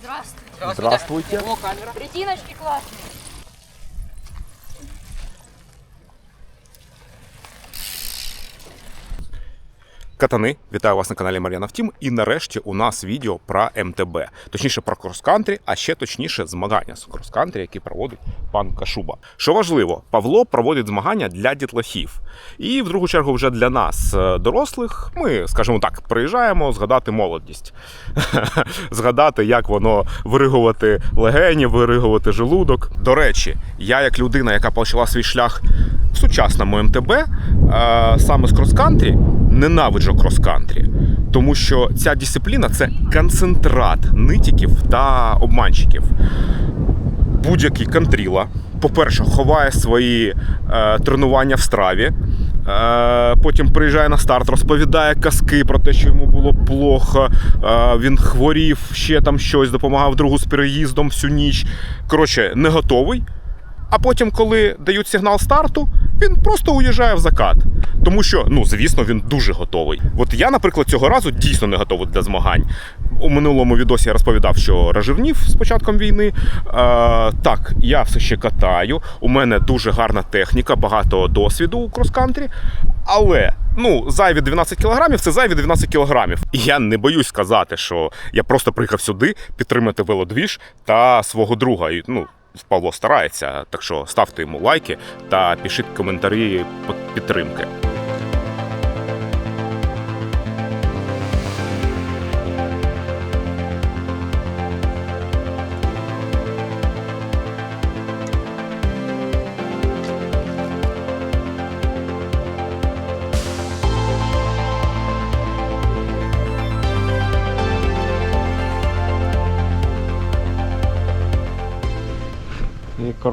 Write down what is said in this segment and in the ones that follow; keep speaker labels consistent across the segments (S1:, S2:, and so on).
S1: Здравствуйте.
S2: Здравствуйте.
S3: О, камера.
S1: Резиночки классные.
S2: Катани, вітаю вас на каналі Мар'яна Втім. І нарешті у нас відео про МТБ, точніше про крос-кантрі, а ще точніше змагання з крос-кантрі, які проводить пан Кашуба. Що важливо, Павло проводить змагання для дітлахів. І в другу чергу, вже для нас, е, дорослих, ми, скажімо так, приїжджаємо згадати молодість, згадати, як воно виригувати легені, виригувати желудок. До речі, я як людина, яка почала свій шлях в сучасному МТБ, е, саме з крос-кантрі, ненавиджу крос-кантрі. Тому що ця дисципліна це концентрат нитіків та обманщиків. Будь-який кантріла, по-перше, ховає свої е, тренування в страві. Е, потім приїжджає на старт, розповідає казки про те, що йому було плохо. Він хворів, ще там щось, допомагав другу з переїздом всю ніч. Коротше, не готовий. А потім, коли дають сигнал старту, він просто уїжджає в закат. Тому що, ну звісно, він дуже готовий. От я, наприклад, цього разу дійсно не готовий для змагань. У минулому відосі я розповідав, що рожевнів з початком війни. Е, так, я все ще катаю. У мене дуже гарна техніка, багато досвіду у крос-кантрі. Але ну, зайві 12 кілограмів це зайві 12 кілограмів. І я не боюсь сказати, що я просто приїхав сюди підтримати велодвіж та свого друга. І, ну, Павло старається, так що ставте йому лайки та пишіть коментарі підтримки.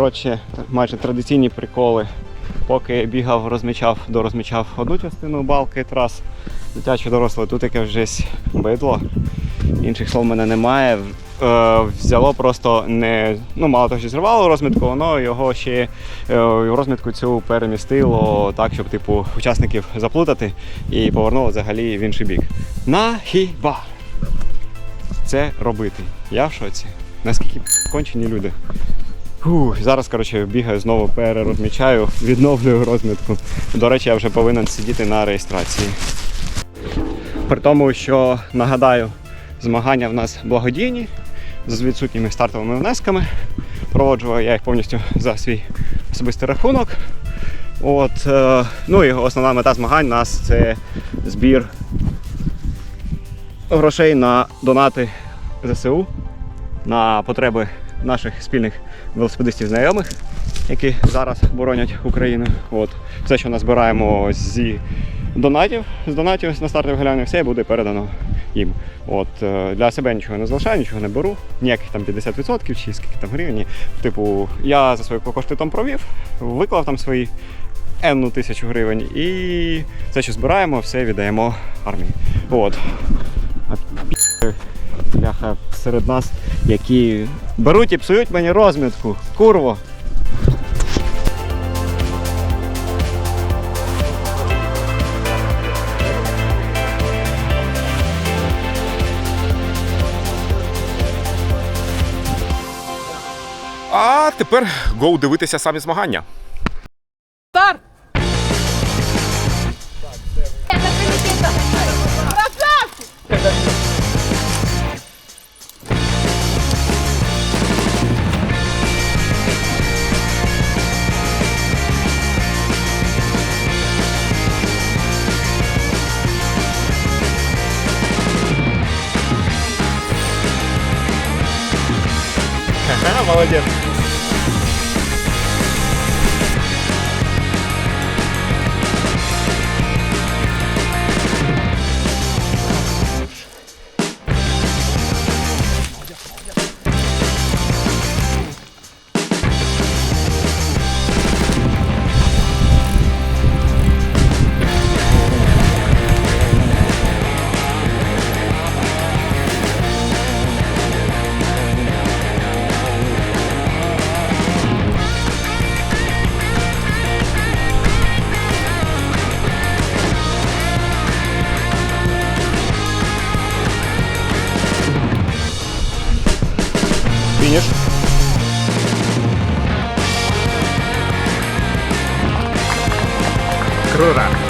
S4: Коротше, майже традиційні приколи. Поки я бігав, розмічав, дорозмічав одну частину балки трас, дитяче доросле, тут яке вже бидло. Інших слов в мене немає. Е, взяло просто не. Ну, мало того, що зривало розмітку, воно його ще е, розмітку цю перемістило так, щоб типу учасників заплутати і повернуло взагалі в інший бік. Нахіба це робити? Я в шоці. Наскільки кончені люди. Фух, зараз, коротше, бігаю знову перерозмічаю, відновлюю розмітку. До речі, я вже повинен сидіти на реєстрації. При тому, що нагадаю, змагання в нас благодійні з відсутніми стартовими внесками. Проводжу я їх повністю за свій особистий рахунок. От, е, ну і основна мета змагань у нас це збір грошей на донати ЗСУ на потреби наших спільних велосипедистів знайомих, які зараз боронять Україну. От. Все, що назбираємо зі донатів, з донатів на стартові галявини, все буде передано їм. От, е, для себе нічого не залишаю, нічого не беру, ніяких там 50% чи скільки там гривень. Типу, я за свої кошти там провів, виклав там свої енну тисячу гривень і все, що збираємо, все віддаємо армії. От. Бляха серед нас, які беруть і псують мені розмітку. Курво.
S2: А тепер гоу дивитися самі змагання.
S4: Молодець.
S2: Фініш. Круто.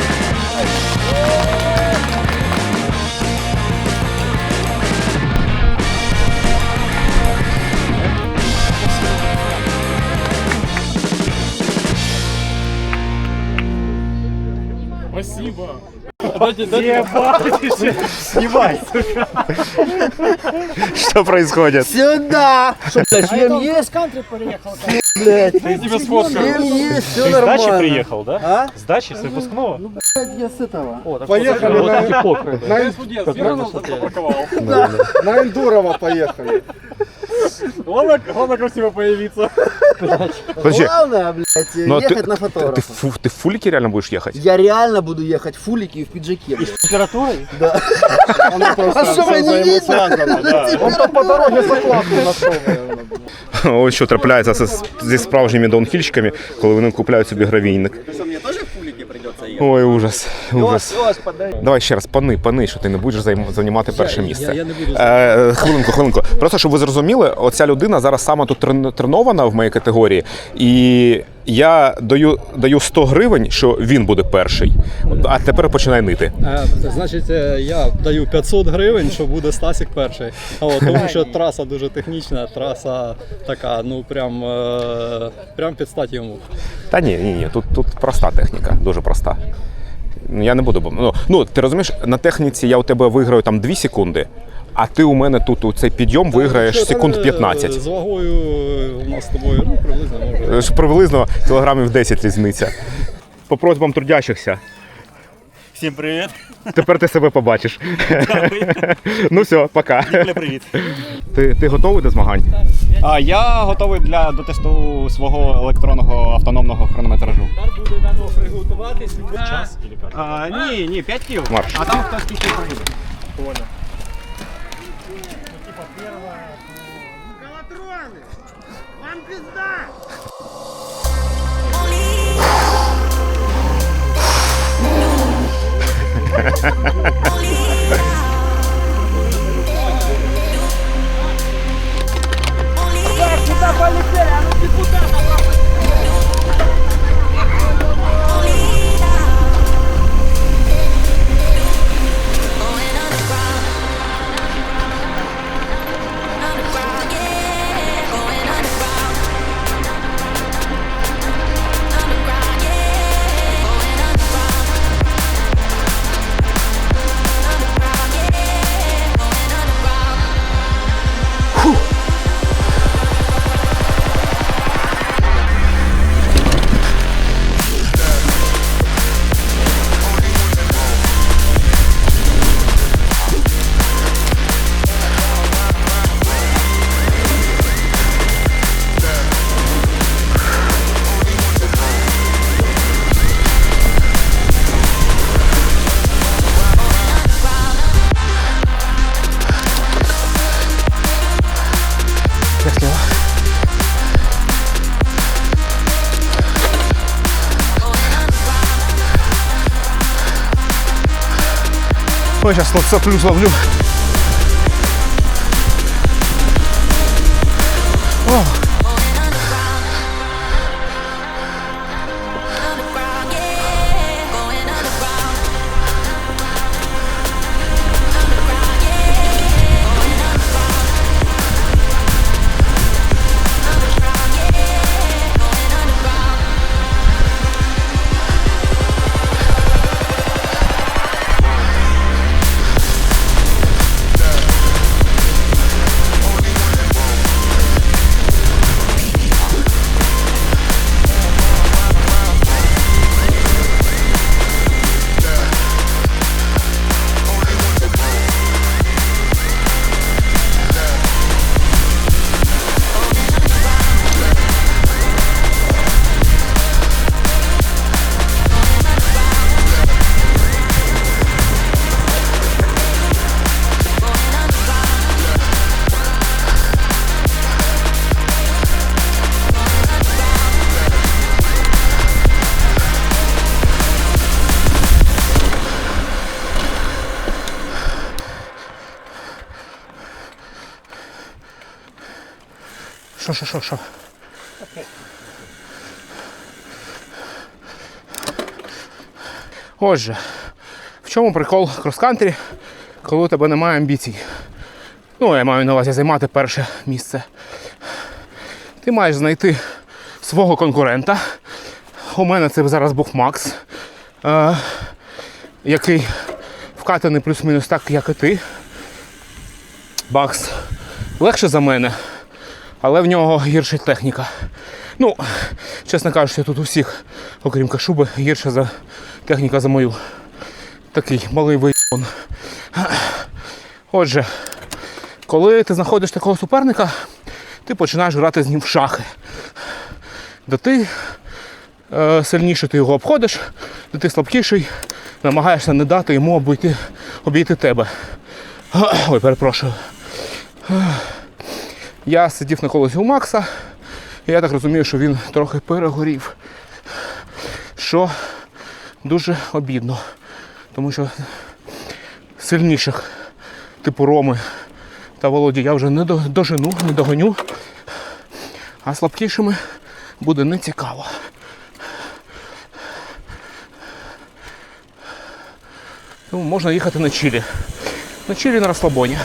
S2: Что происходит?
S1: Сюда! Что, блядь, шлем есть?
S5: Кантри переїхав.
S1: Блядь,
S5: Я тебе сфоткав.
S1: шлем есть, все
S3: Ты с
S1: нормально.
S3: дачи приехал, да?
S1: А?
S3: С дачи, с выпускного?
S1: Блядь, я с этого.
S6: Поехали на,
S5: Я студент, звернув, запаркував.
S6: на Эндурово поехали.
S5: Главное, главное красиво появиться.
S2: Подожди,
S1: Главное, блядь,
S2: но
S1: ехать
S2: ты,
S1: на
S2: ты,
S1: фотографа.
S2: фу- ты в фулике реально будешь ехать?
S1: Я реально буду ехать в фулике и в пиджаке. блядь.
S3: Температурой?
S1: Да.
S6: Оно просто
S1: А что,
S6: все
S1: вы не видно?
S6: взаимосвязано, да. Он там по дороге закладку нашел, наверное.
S2: Ось що трапляється з- зі справжніми даунхільщиками, коли вони купляють собі гравійник. Ой, ужас. ужас. Давай ще раз, пани, пани, що ти не будеш займ- займати перше місце. Я, не буду е, хвилинку, хвилинку. Просто щоб ви зрозуміли, оця людина зараз саме тут трен- тренована в моїй категорії, і я даю, даю 100 гривень, що він буде перший. А тепер починай нити.
S7: Е, Значить, е, я даю 500 гривень, що буде Стасік перший. От, тому що траса дуже технічна, траса така, ну прям, е, прям під стать йому.
S2: Та ні, ні, ні, тут, тут проста техніка, дуже проста. Я не буду. бо- Ну, ну, ти розумієш, на техніці я у тебе виграю там 2 секунди, а ти у мене тут у цей підйом виграєш секунд
S7: е,
S2: 15.
S7: З вагою е, у нас з тобою ну, приблизно може.
S2: Приблизно кілограмів 10 різниця. По просьбам трудящихся.
S3: Всем привет.
S2: Тепер ти себе побачиш. ну все, пока.
S3: привіт.
S2: Ти, ти готовий до змагань?
S4: А я готовий для до тесту свого електронного автономного хронометражу.
S5: Буде нано приготуватись.
S3: Час или?
S4: А, ні, ні, 5 кіл.
S2: Марш.
S4: А там хтось тільки проїде.
S5: Куда полетели? А ну ты лапать.
S2: Ой, сейчас ловца плюс зловлю.
S5: Що, що, що, що? Отже, в чому прикол крос-кантрі, коли у тебе немає амбіцій? Ну, я маю на увазі займати перше місце. Ти маєш знайти свого конкурента. У мене це зараз був Макс, е, який вкатаний плюс-мінус так, як і ти. Бакс легше за мене, але в нього гірша техніка. Ну, чесно кажучи, тут у всіх, окрім Кашуби, гірша за техніка за мою. Такий малий виїбон. Отже, коли ти знаходиш такого суперника, ти починаєш грати з ним в шахи. Де ти е, сильніше ти його обходиш, де ти слабкіший, намагаєшся не дати йому обійти, обійти тебе. Ой, перепрошую. Я сидів на колесі у Макса, і я так розумію, що він трохи перегорів. Що дуже обідно. Тому що сильніших, типу Роми та Володі, я вже не до- дожену, не догоню. А слабкішими буде нецікаво. Тому можна їхати на Чилі. На Чилі на розслабоні.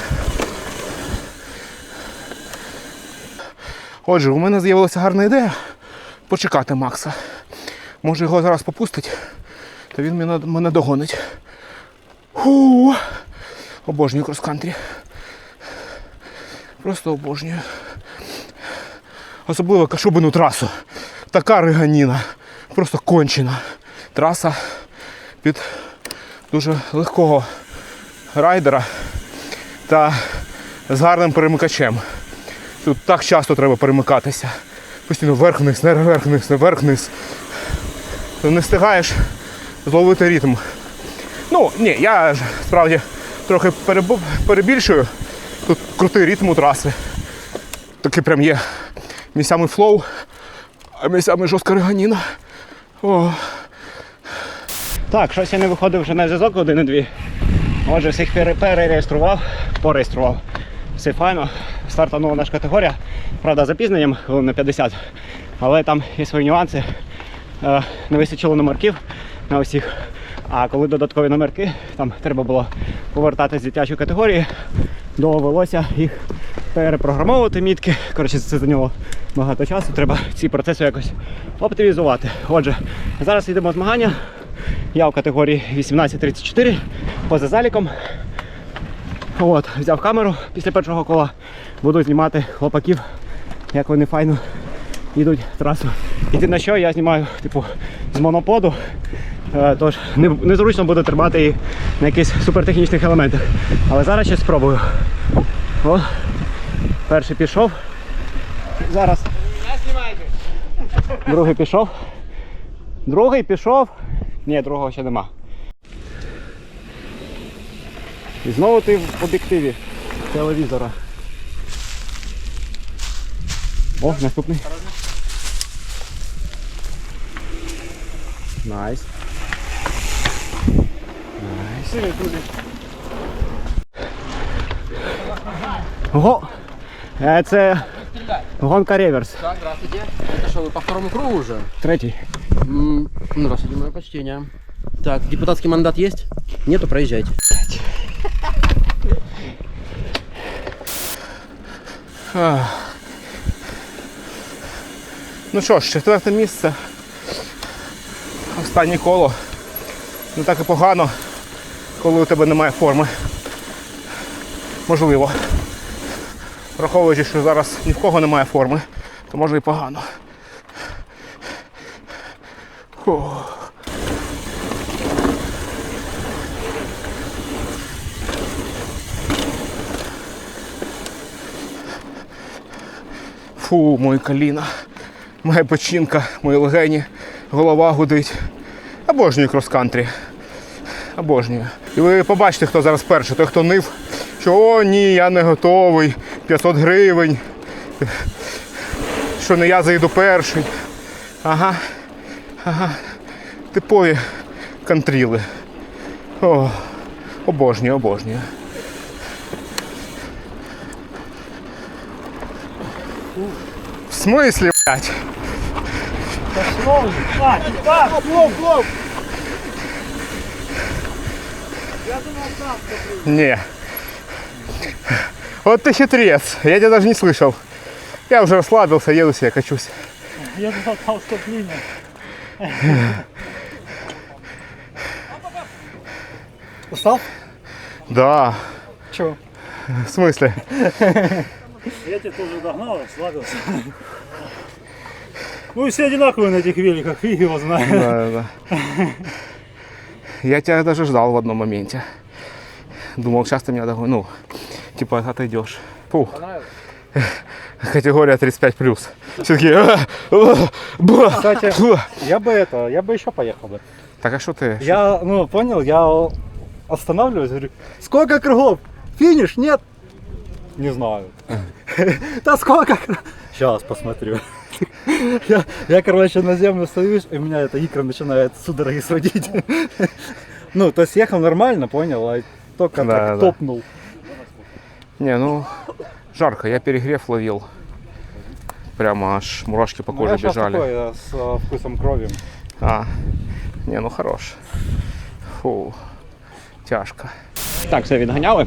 S5: Отже, у мене з'явилася гарна ідея почекати Макса. Може його зараз попустить, то він мене, мене догонить. Фу. Обожнюю крос-кантрі. Просто обожнюю. Особливо кашубину трасу. Така риганіна. Просто кончена. Траса під дуже легкого райдера та з гарним перемикачем. Тут так часто треба перемикатися. Постійно вверх-вниз, вверх-вниз, вверх-вниз. Не встигаєш зловити ритм. Ну, ні, я справді трохи перебільшую. Тут крутий ритм у траси. Такий прям є місцями флоу, а місцями жорстка реганіна. О.
S4: Так, щось я не виходив вже на зв'язок години-дві. Отже, всіх перереєстрував, пореєстрував. Все файно. Стартанула наша категорія. Правда, запізненням хвилин на 50. Але там є свої нюанси. Е, Не вистачило номерків на усіх. А коли додаткові номерки, там треба було повертати з дитячої категорії, довелося їх перепрограмовувати мітки. Коротше, це зайняло багато часу. Треба ці процеси якось оптимізувати. Отже, зараз йдемо змагання. Я в категорії 18-34 поза заліком. От, взяв камеру після першого кола. Буду знімати хлопаків, як вони файно йдуть трасу. І на що я знімаю, типу, з моноподу. Е, Тож не- незручно буде тримати її на якихось супертехнічних елементах. Але зараз ще спробую. О, перший пішов. Зараз. Другий пішов. Другий пішов. Ні, другого ще нема. І знову ти в об'єктиві телевізора. О, наступний. Найс. Найс. Ого! Е, Це гонка реверс.
S8: Да, здравствуйте. Это что, вы по второму кругу уже?
S4: Третій.
S8: М, Ну, здравствуйте, мое почтение. Так, депутатский мандат есть? Нету, проезжайте.
S5: Ну що ж, четверте місце. Останнє коло. Не так і погано, коли у тебе немає форми. Можливо. Враховуючи, що зараз ні в кого немає форми, то може і погано. Фух. Фу, мої коліна, моя печінка, мої легені, голова гудить. Обожнюю крос-кантрі. Обожнюю. І ви побачите, хто зараз перший, той, хто нив, що о, ні, я не готовий, 500 гривень, що не я зайду перший. Ага. Ага. Типові кантріли. О, обожнюю, обожнюю.
S2: В смысле, блядь? Не. Вот ты хитрец. Я тебя даже не слышал. Я уже расслабился, еду себе, качусь.
S7: Я золотал вступление.
S9: Устал?
S2: Да.
S9: Чего?
S2: В смысле?
S7: Я тебя тоже догнал, расслабился. Ну все одинаковые на этих великах, фиг его знает.
S2: Да, да. Я тебя даже ждал в одном моменте. Думал, сейчас ты меня догонишь. Ну, типа, отойдешь. Фу. Категория 35 плюс. Все таки
S7: Кстати, я бы это, я бы еще поехал бы.
S2: Так а что ты?
S7: Я, ну, понял, я останавливаюсь, говорю, сколько кругов? Финиш? Нет? Не знаю. Да сколько? Сейчас посмотрю. Я, я, короче, на землю становлюсь, и у меня эта икра начинает судороги сводить. Ну, то есть ехал нормально, понял, а только
S2: Да,
S7: так
S2: да.
S7: топнул.
S2: Не, ну, жарко. Я перегрев ловил. Прямо аж мурашки по
S7: Ну,
S2: коже
S7: я
S2: бежали.
S7: такой, э, с э, вкусом крови.
S2: А, не, ну хорош. Фу, тяжко.
S4: Так, все відганяли.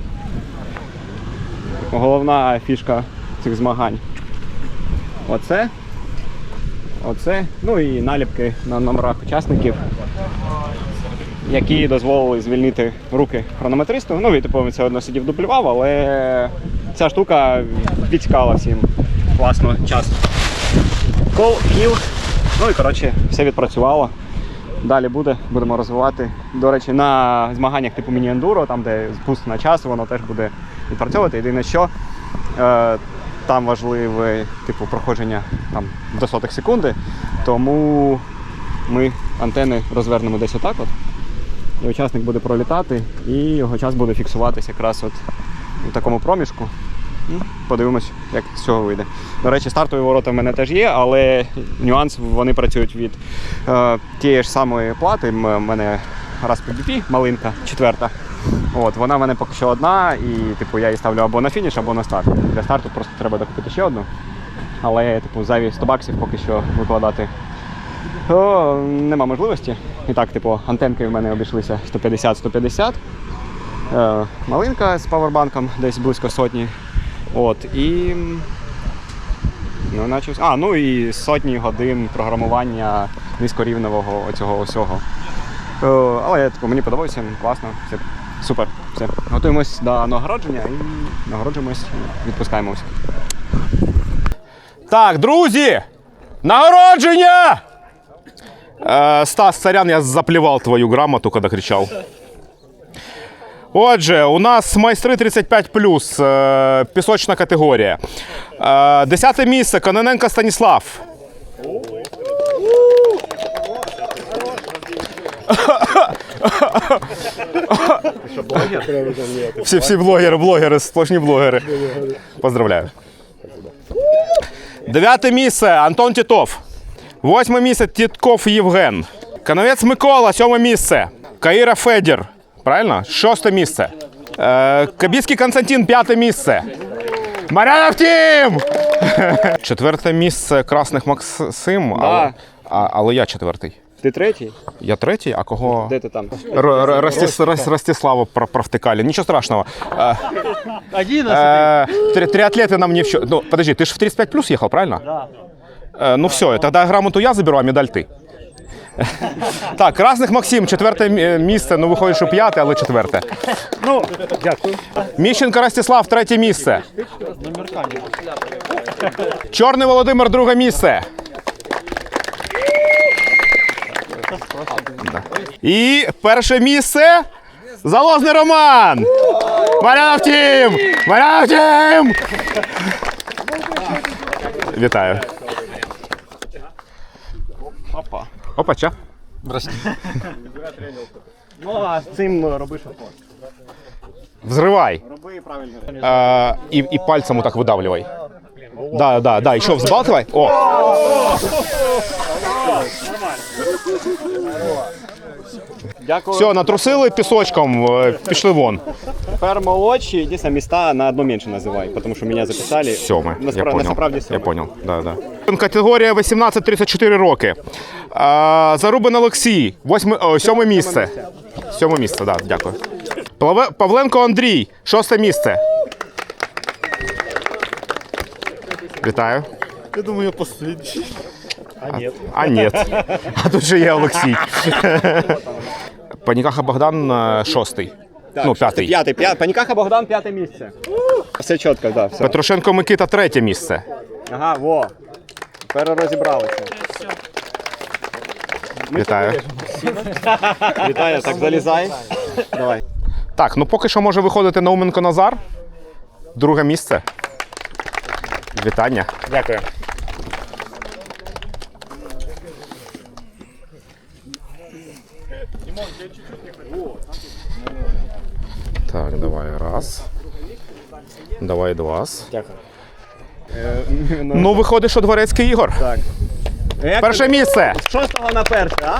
S4: Головна фішка цих змагань. Оце. Оце. Ну і наліпки на номерах учасників, які дозволили звільнити руки хронометристу. Ну, він типу все одно сидів дублював, але ця штука відцікала всім класно час. Кол, хіл. Ну і коротше, все відпрацювало. Далі буде, будемо розвивати. До речі, на змаганнях типу міні-ендуро, там де спуск на час, воно теж буде відпрацьовувати. Єдине, що е, там важливе типу проходження там, до сотих секунди, тому ми антени розвернемо десь отак. От, і учасник буде пролітати, і його час буде фіксуватися якраз от у такому проміжку. Ну, Подивимось, як з цього вийде. До речі, стартові ворота в мене теж є, але нюанс вони працюють від е, тієї ж самої плати. У мене раз PBP, малинка, четверта. От, вона в мене поки що одна, і типу, я її ставлю або на фініш, або на старт. Для старту просто треба докупити ще одну. Але типу, зайві 100 баксів поки що викладати о, нема можливості. І так, типу, антенки в мене обійшлися 150-150. Е, малинка з павербанком десь близько сотні. От, і. Ну, наче... А, ну і сотні годин програмування низькорівневого оцього усього. Е, але типу, мені подобається, класно, все супер. Все. Готуємось до нагородження і нагороджуємось, і відпускаємося.
S2: Так, друзі! Нагородження! Е, Стас Царян, я заплівав твою грамоту, коли кричав. Отже, у нас майстри 35 е, пісочна категорія. Е, Десяте місце Кононенко Станіслав. Всі, всі блогери, блогери, сплошні блогери. Поздравляю. Дев'яте місце Антон Тітов. Восьме місце Тітков Євген. Кановець Микола, сьоме місце. Каїра Федір. Правильно? Шосте місце. Е, Кабіцький Константин, п'яте місце. Марянов Тім! Четверте місце Красних Максим. Але, а, але я четвертий.
S4: Ти третій?
S2: Я третій, а кого?
S4: Де ти там?
S2: Р- Р- Ростис- Рос- Ростислава про- провтикали. Ничего страшного. Э,
S3: Один
S2: э, три- Триатлеты нам не в счет. Ну, подожди, ты же в 35 плюс ехал, правильно? Да. Ну все, тогда грамоту я заберу, а медаль ти. Так, Красних Максим, четверте мі- місце. Ну, виходить, що п'яте, але четверте.
S7: Ну, дякую.
S2: Міщенко Ростислав, третє місце. Чорний Володимир, друге місце. І перше місце. Залозний Роман! Марянов Тім! Марянов Тім! Вітаю.
S4: Опа.
S2: Опа, ча.
S4: Ну, а з цим роби що хочеш.
S2: Взривай.
S4: Роби правильно.
S2: Э, и, и пальцем вот так выдавливай. Да, да, да, еще взбалтывай. О!
S4: Дякую.
S2: Все, натрусили пісочком, е, пішли вон.
S4: Тепер молодші, дійсно, міста на одно менше називають, тому що мене записали.
S2: Сьоме. Я
S4: Насправді,
S2: понял.
S4: насправді
S2: Я понял. Да, да. Категорія 18-34 роки. А, Зарубин Олексій, восьме, о, сьоме місце. Сьоме місце, да, дякую. Плаве- Павленко Андрій, шосте місце. Вітаю.
S10: Я думаю, я последний.
S2: А ні. А тут же є Олексій. Панікаха Богдан е, шостий.
S4: Так,
S2: ну, п'ятий.
S4: П'ятий, п'ятий. Панікаха Богдан, п'яте місце. Все чітко, так. Да, все.
S2: Петрушенко Микита третє місце.
S4: Ага, во. Тепер розібралися.
S2: Вітаю.
S4: Вітаю, так залізай. Давай.
S2: Так, ну поки що може виходити Науменко Назар. Друге місце. Вітання.
S4: Дякую.
S2: Так, давай раз. Давай два.
S4: Дякую.
S2: Ну, виходить, що дворецький Ігор.
S4: Так. Як
S2: Перше місце.
S4: З шостого на перше, а?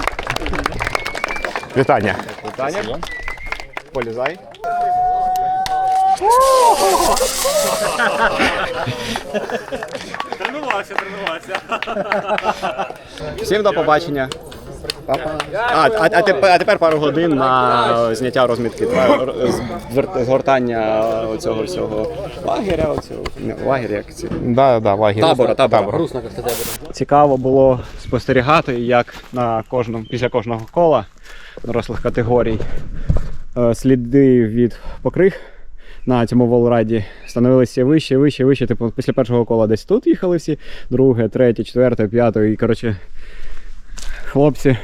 S2: Вітання.
S4: Вітання. Полізай.
S3: Тренувався, тренувався.
S4: Всім до побачення. А, а, а, тепер, а тепер пару годин на зняття розмітки, тва- звер- згортання цього всього лагеря, оцього, не, лагеря, як це.
S2: Да, да, лагерь.
S4: Табора, табора.
S8: Грустно как-то табор.
S4: Цікаво було спостерігати, як на кожному, після кожного кола дорослих категорій е, сліди від покриг на цьому волраді становилися вище, вище, вище. Типу, після першого кола десь тут їхали всі, друге, третє, четверте, п'яте. І коротше, хлопці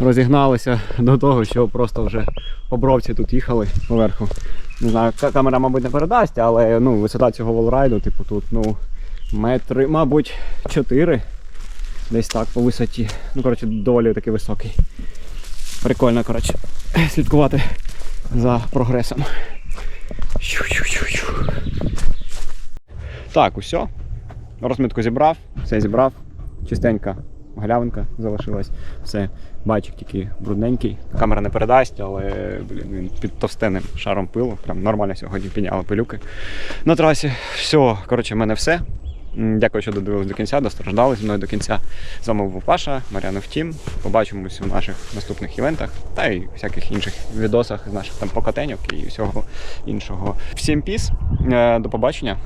S4: розігналися до того, що просто вже обровці тут їхали поверху. Не знаю, ка- камера, мабуть, не передасть, але ну, висота цього волрайду, типу, тут, ну, метри, мабуть, 4. Десь так по висоті. Ну, коротше, доволі такий високий. Прикольно, коротше, слідкувати за прогресом. Так, усе. Розмітку зібрав, все зібрав. Чистенька галявинка залишилась. Все, байчик тільки брудненький. Камера не передасть, але блін, він під товстенним шаром пилу. Прям нормально сьогодні підняли пилюки на трасі. Все, коротше, в мене все. Дякую, що додивились до кінця, достраждали зі мною до кінця. З вами був Паша, Мар'яна Втім. Побачимось у наших наступних івентах та й всяких інших відосах з наших там покатеньок і всього іншого. Всім піс, е, до побачення.